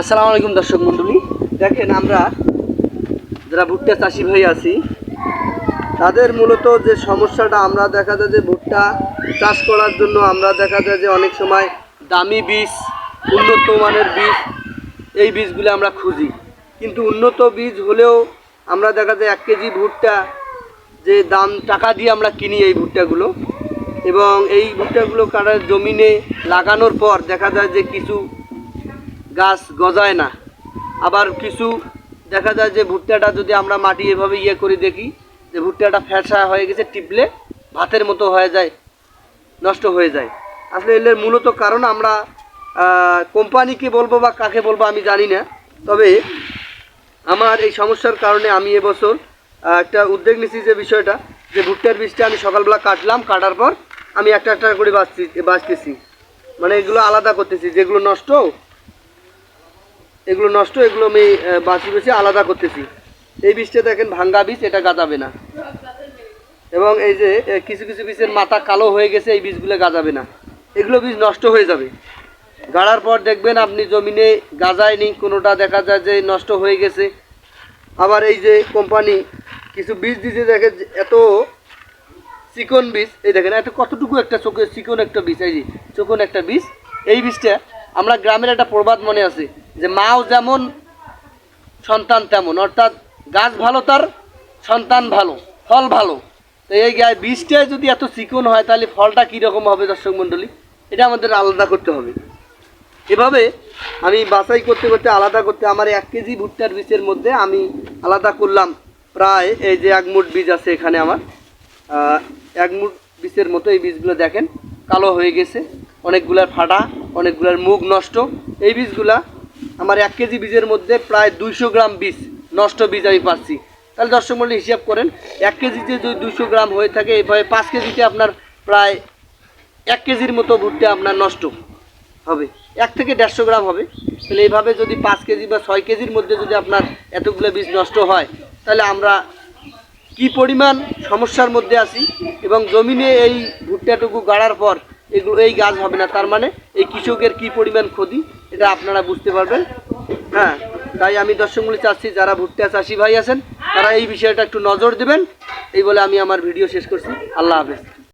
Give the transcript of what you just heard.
আসসালামু আলাইকুম দর্শক মণ্ডলী। দেখেন আমরা যারা ভুট্টা চাষি ভাই আছি, তাদের মূলত যে সমস্যাটা, আমরা দেখা যায় যে ভুট্টা চাষ করার জন্য আমরা দেখা যায় যে অনেক সময় দামি বীজ, উন্নত মানের বীজ, এই বীজগুলো আমরা খুঁজি। কিন্তু উন্নত বীজ হলেও আমরা দেখা যায় এক কেজি ভুট্টা যে দাম, টাকা দিয়ে আমরা কিনি এই ভুট্টাগুলো। এবং এই ভুট্টাগুলো কাটার জমিনে লাগানোর পর দেখা যায় যে কিছু গাছ গজায় না। আবার কিছু দেখা যায় যে ভুট্টাটা যদি আমরা মাটি এভাবে ইয়ে করে দেখি, যে ভুট্টাটা ফ্যাসা হয়ে গেছে, টিপলে ভাতের মতো হয়ে যায়, নষ্ট হয়ে যায়। আসলে এর মূলত কারণ আমরা কোম্পানিকে বলব বা কাকে বলব আমি জানি না। তবে আমার এই সমস্যার কারণে আমি এবছর একটা উদ্যোগ নিয়েছি যে বিষয়টা, যে ভুট্টার বীজটা আমি সকালবেলা কাটলাম, কাটার পর আমি একটা একটা করে বাঁচছি, বাঁচতেছি। মানে এগুলো আলাদা করতেছি, যেগুলো নষ্ট এগুলো নষ্ট, এগুলো আমি বাঁচি বেছে আলাদা করতেছি। এই বীজটা দেখেন ভাঙ্গা বীজ, এটা গাজাবে না। এবং এই যে কিছু কিছু বীজের মাথা কালো হয়ে গেছে, এই বীজগুলো গাজাবে না। এগুলো বীজ নষ্ট হয়ে যাবে। গাড়ার পর দেখবেন আপনি জমিনে গাজায়নি কোনোটা দেখা যায় যে নষ্ট হয়ে গেছে। আবার এই যে কোম্পানি কিছু বীজ দিতে দেখে এত চিকন বীজ, এই দেখেন, এত কতটুকু একটা চোখে চিকন একটা বীজ, এই যে চিকন একটা বীজ। এই বীজটা আমরা গ্রামের একটা প্রবাদ মনে আছে। যে মাও যেমন সন্তান তেমন। অর্থাৎ গাছ ভালো তার সন্তান ভালো ফল ভালো। তো এই গা- বীজটা যদি এত চিকন হয় তাহলে ফলটা কীরকম হবে দর্শক মণ্ডলী? এটা আমাদের আলাদা করতে হবে। এভাবে আমি বাছাই করতে করতে আলাদা করতে আমার এক কেজি ভুট্টার বীজের মধ্যে আমি আলাদা করলাম প্রায় এই যে এক মুঠ বীজ আছে এখানে আমার। আহ, এক মুঠ বীজের মতো এই বীজগুলো দেখেন কালো হয়ে গেছে অনেকগুলার ফাটা অনেকগুলার মুখ নষ্ট। এই বীজগুলা আমার এক কেজি বীজের মধ্যে প্রায় দুইশো গ্রাম বীজ নষ্ট বীজ আমি পাচ্ছি। তাহলে দর্শক মন্ডলী হিসাব করেন, এক কেজিতে যদি দুইশো গ্রাম হয়ে থাকে, এভাবে পাঁচ কেজিতে আপনার প্রায় এক কেজির মতো ভুট্টা আপনার নষ্ট হবে। এক থেকে দেড়শো গ্রাম হবে। তাহলে এইভাবে যদি পাঁচ কেজি বা ছয় কেজির মধ্যে যদি আপনার এতগুলো বীজ নষ্ট হয়, তাহলে আমরা কি পরিমাণ সমস্যার মধ্যে আছি এবং জমিনে এই ভুট্টাটুকু গাড়ার পর এগুলো, এই গাছ হবে না, তার মানে এই কৃষকের কি পরিমাণ ক্ষতি? এটা আপনারা বুঝতে পারবেন। হ্যাঁ তাই আমি দর্শকগুলি চাচ্ছি, যারা ভুট্টা চাষি ভাই আছেন, তারা এই বিষয়টা একটু নজর দেবেন। এই বলে আমি আমার ভিডিও শেষ করছি। আল্লাহ হাফেজ।